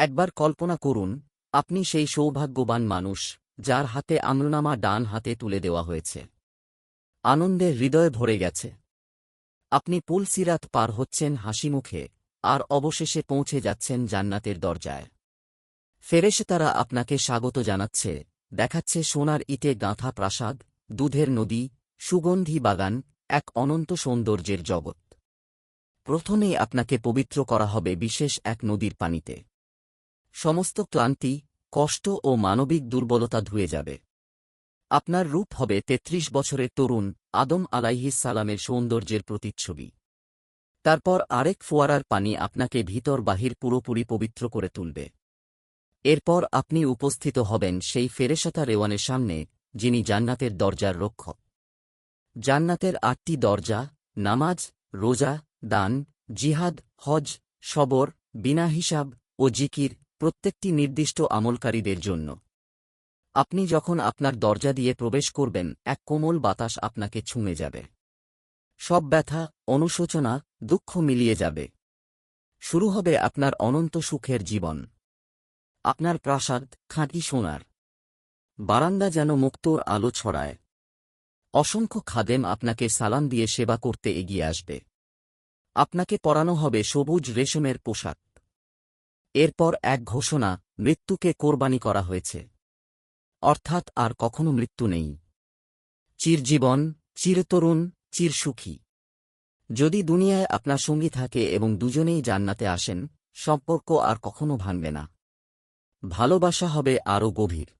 একবার কল্পনা করুন, আপনি সেই সৌভাগ্যবান মানুষ, যার হাতে আমলনামা ডান হাতে তুলে দেওয়া হয়েছে। আনন্দে হৃদয় ভরে গেছে। আপনি পুলসিরাত পার হচ্ছেন হাসিমুখে, আর অবশেষে পৌঁছে যাচ্ছেন জান্নাতের দরজায়। ফেরেশতারা আপনাকে স্বাগত জানাচ্ছে, দেখাচ্ছে সোনার ইটে গাঁথা প্রাসাদ, দুধের নদী, সুগন্ধি বাগান, এক অনন্ত সৌন্দর্যের জগৎ। প্রথমেই আপনাকে পবিত্র করা হবে বিশেষ এক নদীর পানিতে। সমস্ত ক্লান্তি, কষ্ট ও মানবিক দুর্বলতা ধুয়ে যাবে। আপনার রূপ হবে তেত্রিশ বছরের তরুণ, আদম আলাইহিস সালামের সৌন্দর্যের প্রতিচ্ছবি। তারপর আরেক ফোয়ারার পানি আপনাকে ভিতর বাহির পুরোপুরি পবিত্র করে তুলবে। এরপর আপনি উপস্থিত হবেন সেই ফেরেশাতা রেওয়ানের সামনে, যিনি জান্নাতের দরজার রক্ষক। জান্নাতের আটটি দরজা, নামাজ, রোজা, দান, জিহাদ, হজ, সবর, বিনা হিসাব ও জিকির প্রত্যেকটি নির্দিষ্ট আমলকারীদের জন্য। আপনি যখন আপনার দরজা দিয়ে প্রবেশ করবেন, এক কোমল বাতাস আপনাকে ছুঁয়ে যাবে। সব ব্যথা, অনুশোচনা, দুঃখ মিলিয়ে যাবে। শুরু হবে আপনার অনন্ত সুখের জীবন। আপনার প্রাসাদ, খাঁটি সোনার। বারান্দা যেন মুক্তোর আলো ছড়ায়। অসংখ্য খাদেম আপনাকে সালাম দিয়ে সেবা করতে এগিয়ে আসবে। আপনাকে পরানো হবে সবুজ রেশমের পোশাক। এরপর এক ঘোষণা, মৃত্যুকে কোরবানি করা হয়েছে। অর্থাৎ আর কখনো মৃত্যু নেই। চিরজীবন, চিরতরুণ, চিরসুখী। যদি দুনিয়ায় আপনার সঙ্গী থাকে এবং দুজনেই জান্নাতে আসেন, সম্পর্ক আর কখনো ভাঙবে না। ভালোবাসা হবে আরও গভীর।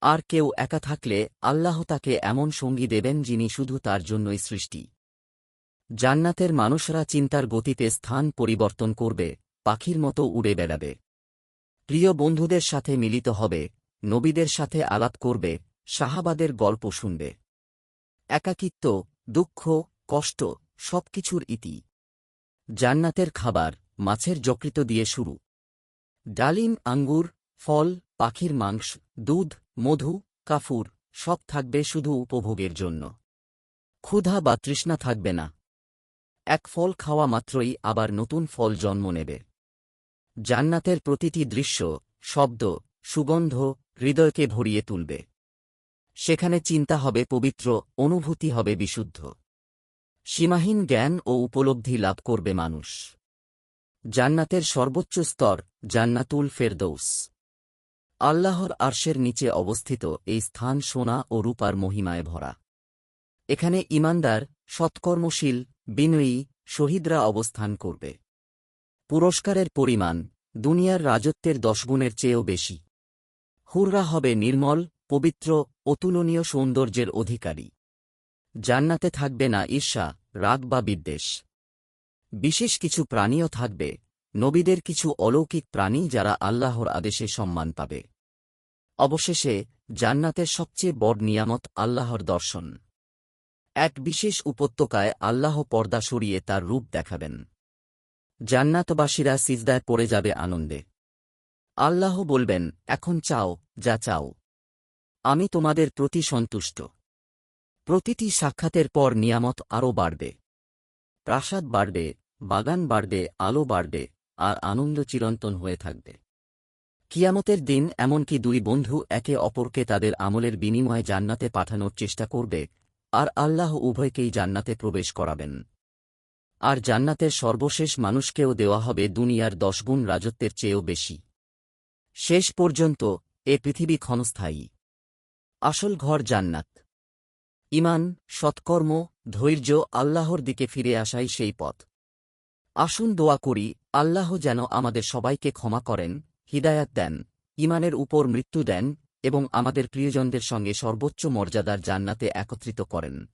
আর কেউ একা থাকলে আল্লাহ তাকে এমন সঙ্গী দেবেন যিনি শুধু তার জন্যই সৃষ্টি। জান্নাতের মানুষরা চিন্তার গতিতে স্থান পরিবর্তন করবে। পাখির মতো উড়ে বেড়াবে। প্রিয় বন্ধুদের সাথে মিলিত হবে, নবীদের সাথে আলাপ করবে শাহাবাদের গল্প শুনবে। একাকিত্ব, দুঃখ, কষ্ট সবকিছুর ইতি। জান্নাতের খাবার, মাছের যকৃত দিয়ে শুরু। ডালিম, আঙ্গুর, ফল, পাখির মাংস, দুধ, মধু, কাফুর, সব থাকবে শুধু উপভোগের জন্য। ক্ষুধা বা তৃষ্ণা থাকবে না। এক ফল খাওয়া মাত্রই আবার নতুন ফল জন্ম নেবে। জান্নাতের প্রতিটি দৃশ্য, শব্দ, সুগন্ধ হৃদয়কে ভরিয়ে তুলবে। সেখানে চিন্তা হবে পবিত্র, অনুভূতি হবে বিশুদ্ধ। সীমাহীন জ্ঞান ও উপলব্ধি লাভ করবে মানুষ। জান্নাতের সর্বোচ্চ স্তর জান্নাতুল ফেরদৌস। আল্লাহর আর্শের নিচে অবস্থিত এই স্থান সোনা ও রূপার মহিমায় ভরা। এখানে ইমানদার, সৎকর্মশীল, বিনয়ী, শহীদরা অবস্থান করবে। পুরস্কারের পরিমাণ দুনিয়ার রাজত্বের দশগুণের চেয়েও বেশি। হুররা হবে নির্মল, পবিত্র অতুলনীয় সৌন্দর্যের অধিকারী। জান্নাতে থাকবে না ঈর্ষা, রাগ বা বিদ্বেষ। বিশেষ কিছু প্রাণীও থাকবে, নবীদের কিছু অলৌকিক প্রাণী যারা আল্লাহর আদেশে সম্মান পাবে। অবশেষে জান্নাতের সবচেয়ে বড় নিয়ামত আল্লাহর দর্শন। এক বিশেষ উপত্যকায় আল্লাহ পর্দা সরিয়ে তার রূপ দেখাবেন। জান্নাতবাসীরা সিজদায় পড়ে যাবে আনন্দে। আল্লাহ বলবেন, এখন চাও, যা চাও। আমি তোমাদের প্রতি সন্তুষ্ট। প্রতিটি সাক্ষাতের পর নিয়ামত আরও বাড়বে। প্রাসাদ বাড়বে, বাগান বাড়বে, আলো বাড়বে, আর আনন্দ চিরন্তন হয়ে থাকবে। কিয়ামতের দিন এমনকি দুই বন্ধু একে অপরকে তাদের আমলের বিনিময়ে জান্নাতে পাঠানোর চেষ্টা করবে, আর আল্লাহ উভয়কেই জান্নাতে প্রবেশ করাবেন। আর জান্নাতের সর্বশেষ মানুষকেও দেওয়া হবে দুনিয়ার দশগুণ রাজত্বের চেয়েও বেশি। শেষ পর্যন্ত এ পৃথিবী ক্ষণস্থায়ী। আসল ঘর জান্নাত। ইমান সৎকর্ম, ধৈর্য আল্লাহর দিকে ফিরে আসাই সেই পথ। আসুন দোয়া করি, আল্লাহ যেন আমাদের সবাইকে ক্ষমা করেন, হিদায়াত দেন ইমানের উপর মৃত্যু দেন এবং আমাদের প্রিয়জনদের সঙ্গে সর্বোচ্চ মর্যাদার জান্নাতে একত্রিত করেন।